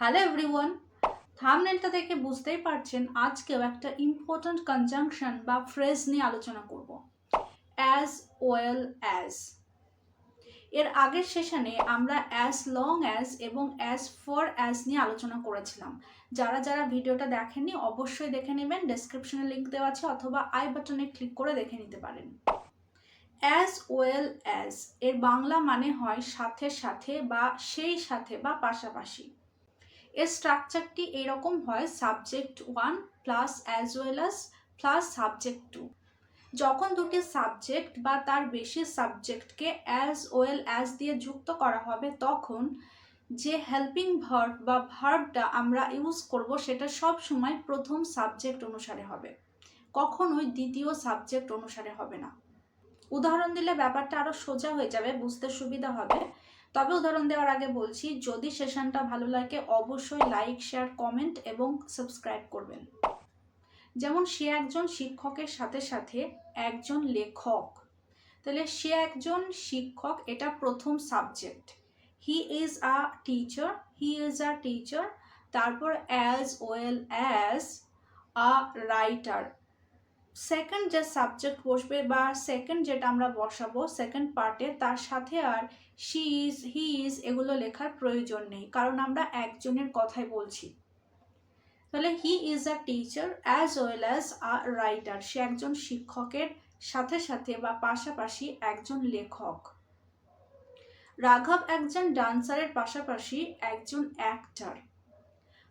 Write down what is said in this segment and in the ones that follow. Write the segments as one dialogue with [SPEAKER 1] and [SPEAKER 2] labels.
[SPEAKER 1] Hello everyone থামনেলটা দেখে বুঝতেই পারছেন, আজকেও একটা ইম্পর্ট্যান্ট কনজাংশন বা ফ্রেজ নিয়ে আলোচনা করব। অ্যাজ ওয়েল অ্যাজ এর আগের সেশনে আমরা অ্যাজ লং অ্যাজ এবং অ্যাজ ফর অ্যাজ নিয়ে আলোচনা করেছিলাম। যারা যারা ভিডিওটা দেখেননি, অবশ্যই দেখে নেবেন। ডেসক্রিপশনে লিঙ্ক দেওয়া আছে অথবা আই বাটনে ক্লিক করে দেখে নিতে পারেন। অ্যাজ ওয়েল অ্যাজ এর বাংলা মানে হয় সাথে সাথে বা সেই সাথে বা পাশাপাশি। এর স্ট্রাকচারটি এরকম হয় subject one plus as well as plus subject two যখন দুটি সাবজেক্ট বা তার বেশি সাবজেক্টকে অ্যাজ ওয়েল অ্যাজ দিয়ে যুক্ত করা হবে, তখন যে হেল্পিং ভার্ব বা ভার্বটা আমরা ইউজ করব, সেটা সব সময় প্রথম সাবজেক্ট অনুসারে হবে। কখনোই দ্বিতীয় সাবজেক্ট অনুসারে হবে না। উদাহরণ দিলে ব্যাপারটা আরও সোজা হয়ে যাবে, বুঝতে সুবিধা হবে। তবে উদাহরণ দেওয়ার আগে বলছি, যদি সেশনটা ভালো লাগে অবশ্যই লাইক, শেয়ার, কমেন্ট এবং সাবস্ক্রাইব করবেন। যেমন সে একজন শিক্ষকের সাথে সাথে একজন লেখক। তাহলে সে একজন শিক্ষক, এটা প্রথম subject. He is a teacher he is a teacher তারপর as well as a writer second যে সাবজেক্ট বসবে বা সেকেন্ড যেটা আমরা বসাবো সেকেন্ড পার্টে তার সাথে আর শি ইজ হি ইজ এগুলো লেখার প্রয়োজন নেই। কারণ আমরা একজনের কথাই বলছি। তাহলে he is a teacher as well as a writer সে একজন শিক্ষকের সাথে সাথে বা পাশাপাশি একজন লেখক। রাঘব একজন ডান্সারের পাশাপাশি একজন অ্যাক্টার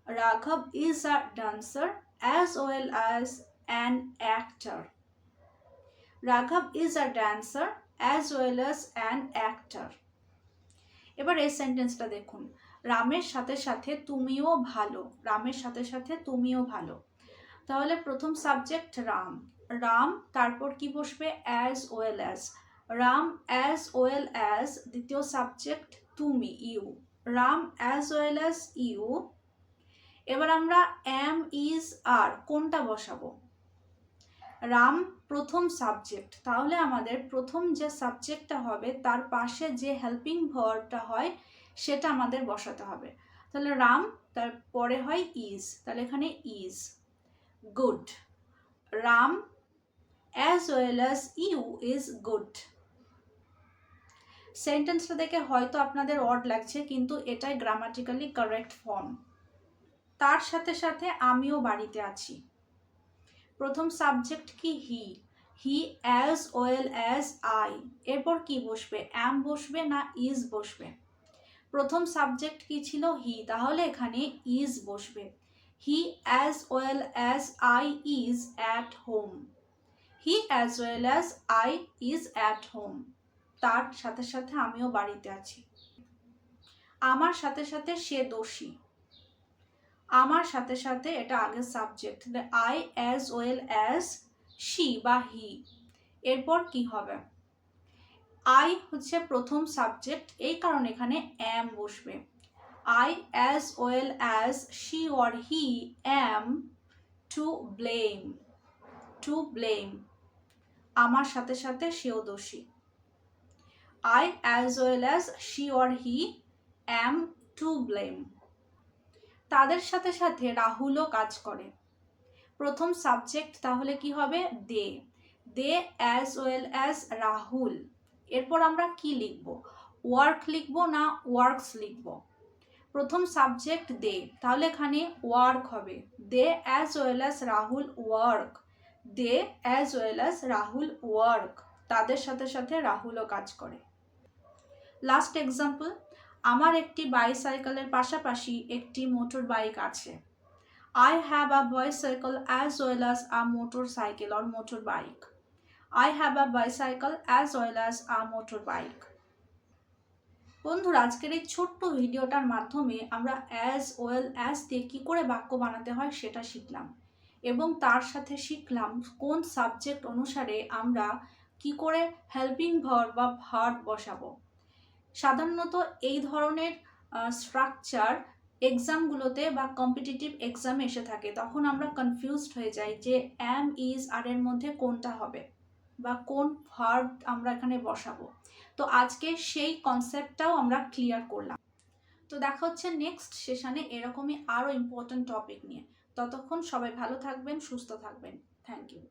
[SPEAKER 1] রাঘব is a dancer as well as an actor রাঘব is a dancer as well as an actor এবার এই সেন্টেন্সটা দেখুন। রামের সাথে সাথে তুমিও ভালো। রামের সাথে সাথে তুমিও ভালো। তাহলে প্রথম সাবজেক্ট রাম। রাম তারপর কি বসবে? As well as Ram as well as দ্বিতীয় সাবজেক্ট তুমি you Ram as well as you এবার আমরা এম ইজ আর কোনটা বসাবো? রাম প্রথম সাবজেক্ট তাহলে আমাদের প্রথম যে সাবজেক্টটা হবে, তার পাশে যে হেল্পিং ভার্বটা হয়, সেটা আমাদের বসাতে হবে। তাহলে রাম তারপরে হয় ইজ তাহলে এখানে is good Ram as well as you is good সেন্টেন্সটা দেখে হয়তো আপনাদের অড লাগছে, কিন্তু এটাই গ্রামাটিক্যালি কারেক্ট ফর্ম তার সাথে সাথে আমিও বাড়িতে আছি। প্রথম সাবজেক্ট কি? He he as well as I এরপর কি বসবে? অ্যাম বসবে না ইজ বসবে? প্রথম সাবজেক্ট কি ছিল? হি তাহলে এখানে ইজ বসবে। He as well as I is at home he as well as I is at home তার সাথে সাথে আমিও বাড়িতে আছি। আমার সাথে সাথে সে দোষী। আমার সাথে সাথে এটা আগের subject I as well as she বা হি এরপর কি হবে? আই হচ্ছে প্রথম সাবজেক্ট এই কারণে এখানে অ্যাম বসবে। I as well as she or he am to blame to blame আমার সাথে সাথে সেও দোষী। I as well as she or he am to blame তাদের সাথে সাথে রাহুলও কাজ করে। প্রথম সাবজেক্ট তাহলে কি হবে? They. They as well as Rahul. এরপর আমরা কি লিখব? ওয়ার্ক লিখব না ওয়ার্কস লিখব? প্রথম সাবজেক্ট দে। তাহলে এখানে ওয়ার্ক হবে। They as well as Rahul work they as well as Rahul work তাদের সাথে সাথে রাহুলও কাজ করে। লাস্ট এক্সাম্পল আমার একটি বাইসাইকেলের পাশাপাশি একটি মোটর বাইক আছে। I have a bicycle as well as a motorcycle or motorbike I have a bicycle as well as a motorbike বন্ধুরা, আজকের এই ছোট্ট ভিডিওটার মাধ্যমে আমরা অ্যাজ ওয়েল অ্যাজ দিয়ে কী করে বাক্য বানাতে হয় সেটা শিখলাম। এবং তার সাথে শিখলাম কোন সাবজেক্ট অনুসারে আমরা কি করে হেল্পিং ভার্ব বা ভার্ব বসাবো। সাধারণত এই ধরনের স্ট্রাকচার এক্সামগুলোতে বা কম্পিটিটিভ এক্সামে এসে থাকে। তখন আমরা কনফিউজড হয়ে যাই যে অ্যাম ইজ আর এর মধ্যে কোনটা হবে বা কোন ভার্ব আমরা এখানে বসাবো। তো আজকে সেই কনসেপ্টটাও আমরা ক্লিয়ার করলাম। তো দেখা হচ্ছে নেক্সট সেশনে এরকমই আরও ইম্পর্ট্যান্ট টপিক নিয়ে। ততক্ষণ সবাই ভালো থাকবেন, সুস্থ থাকবেন। Thank you